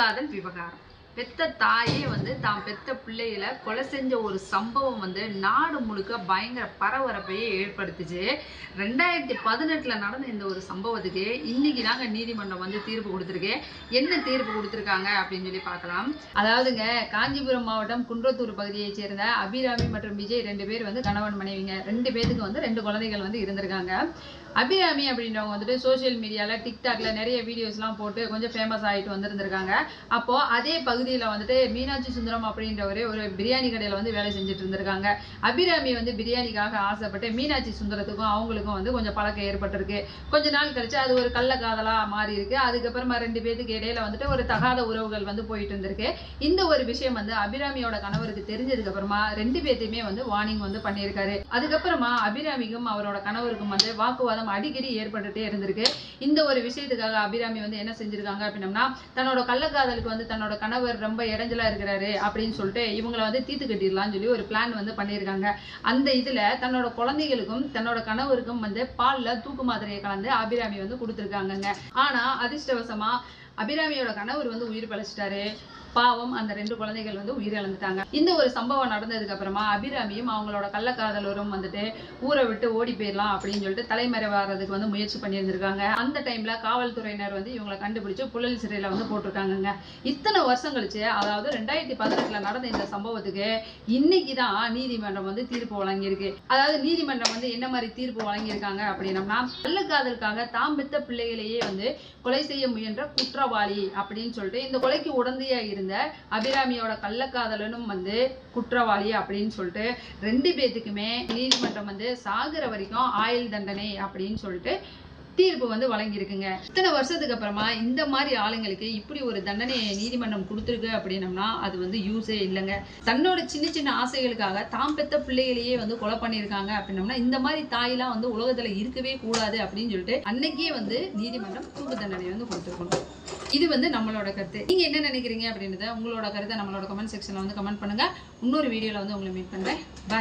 கள்ளக்காதல் விவகாரம் பெத்த தாயே வந்து தான் பெத்த பிள்ளைகளை கொலை செஞ்ச ஒரு சம்பவம் வந்து நாடு முழுக்க பயங்கர பரபரப்பையே ஏற்படுத்துச்சு. ரெண்டாயிரத்தி பதினெட்டுல நடந்த இந்த ஒரு சம்பவத்துக்கு இன்னைக்கு தாங்க நீதிமன்றம் வந்து தீர்ப்பு கொடுத்துருக்கு. என்ன தீர்ப்பு கொடுத்துருக்காங்க அப்படின்னு சொல்லி பார்க்கலாம். அதாவதுங்க காஞ்சிபுரம் மாவட்டம் குன்றத்தூர் பகுதியைச் சேர்ந்த அபிராமி மற்றும் விஜய் ரெண்டு பேர் வந்து கணவன் மனைவிங்க. ரெண்டு பேருக்கு வந்து ரெண்டு குழந்தைகள் வந்து இருந்திருக்காங்க. அபிராமி அப்படின்றவங்க வந்துட்டு சோஷியல் மீடியால டிக்டாக்ல நிறைய வீடியோஸ்லாம் போட்டு கொஞ்சம் ஃபேமஸ் ஆகிட்டு வந்திருந்திருக்காங்க. அப்போ அதே பகுதியில் வந்துட்டு மீனாட்சி சுந்தரம் அப்படின்றவரே ஒரு பிரியாணி கடையில் வந்து வேலை செஞ்சுட்டு இருந்திருக்காங்க. அபிராமி வந்து பிரியாணிக்காக ஆசைப்பட்டு மீனாட்சி சுந்தரத்துக்கும் அவங்களுக்கும் வந்து கொஞ்சம் பழக்கம் ஏற்பட்டிருக்கு. கொஞ்ச நாள் கழிச்சு அது ஒரு கள்ள காதலாக மாறி இருக்கு. அதுக்கப்புறமா ரெண்டு பேத்துக்கு இடையில வந்துட்டு ஒரு தகாத உறவுகள் வந்து போயிட்டு இருந்திருக்கு. இந்த ஒரு விஷயம் வந்து அபிராமியோட கணவருக்கு தெரிஞ்சதுக்கு அப்புறமா ரெண்டு பேத்தையுமே வந்து வார்னிங் வந்து பண்ணியிருக்காரு. அதுக்கப்புறமா அபிராமிக்கும் அவரோட கணவருக்கும் வந்து வாக்குவாதம் அடிக்கடி ஏற்பட்டுட்டே இருந்திருக்கு. இந்த ஒரு விஷயத்துக்காக அபிராமி வந்து என்ன செஞ்சிருக்காங்க அப்படின்னம்னா தன்னோட கள்ளக்காதலுக்கு வந்து தன்னோட கணவர் ரொம்ப இடைஞ்சலா இருக்கிறாரு அப்படின்னு சொல்லிட்டு இவங்களை வந்து தீத்து கட்டிடலாம்னு சொல்லி ஒரு பிளான் வந்து பண்ணியிருக்காங்க. அந்த இதுல தன்னோட குழந்தைகளுக்கும் தன்னோட கணவருக்கும் வந்து பால்ல தூக்கு மாத்திரையை கலந்து அபிராமி வந்து கொடுத்துருக்காங்கங்க. ஆனா அதிர்ஷ்டவசமா அபிராமியோட கணவர் வந்து உயிர் பழிச்சிட்டாரு. பாவம் அந்த ரெண்டு குழந்தைகள் வந்து உயிரிழந்துட்டாங்க. இந்த ஒரு சம்பவம் நடந்ததுக்கு அப்புறமா அபிராமியும் அவங்களோட கள்ளக்காதலரும் வந்துட்டு ஊரை விட்டு ஓடி போயிடலாம் அப்படின்னு சொல்லிட்டு தலைமறைவாகிறதுக்கு வந்து முயற்சி பண்ணியிருந்திருக்காங்க. அந்த டைம்ல காவல்துறையினர் வந்து இவங்களை கண்டுபிடிச்சு புழல் சிறையில வந்து போட்டிருக்காங்க இத்தனை வருஷம் கழிச்சு அதாவது ரெண்டாயிரத்தி பதினெட்டுல நடந்த இந்த சம்பவத்துக்கு இன்னைக்கு தான் நீதிமன்றம் வந்து தீர்ப்பு வழங்கியிருக்கு. அதாவது நீதிமன்றம் வந்து என்ன மாதிரி தீர்ப்பு வழங்கியிருக்காங்க அப்படின்னம்னா கள்ளக்காதலுக்காக தாம் பெத்த பிள்ளைகளையே வந்து கொலை செய்ய முயன்ற குற்றவாளி அப்படின்னு சொல்லிட்டு இந்த கொலைக்கு உடந்தையா இருந்த அபிராமியோட கள்ளக்காதலனும் வந்து குற்றவாளி அப்படின்னு சொல்லிட்டு ரெண்டு பேத்துக்குமே நீதிமன்றம் வந்து சாகுற வரைக்கும் ஆயுள் தண்டனை அப்படின்னு சொல்லிட்டு தீர்ப்பு வந்து வழங்கியிருக்குங்க. இத்தனை வருஷத்துக்கு அப்புறமா இந்த மாதிரி ஆளுங்களுக்கு இப்படி ஒரு தண்டனையை நீதிமன்றம் கொடுத்துருக்கு அப்படின்னம்னா அது வந்து யூஸே இல்லைங்க. தன்னோட சின்ன சின்ன ஆசைகளுக்காக தாம் பெத்த பிள்ளைகளையே வந்து கொலை பண்ணியிருக்காங்க அப்படின்னம்னா இந்த மாதிரி தாயெல்லாம் வந்து உலகத்துல இருக்கவே கூடாது அப்படின்னு சொல்லிட்டு அன்னைக்கே வந்து நீதிமன்றம் தூக்கு தண்டனை வந்து கொடுத்துருக்கணும். இது வந்து நம்மளோட கருத்து. நீங்க என்ன நினைக்கிறீங்க அப்படின்றத உங்களோட கருத்தை நம்மளோட கமெண்ட் செக்ஷன்ல வந்து கமெண்ட் பண்ணுங்க. இன்னொரு வீடியோவில் வந்து உங்களை மீட் பண்றேன். பாய்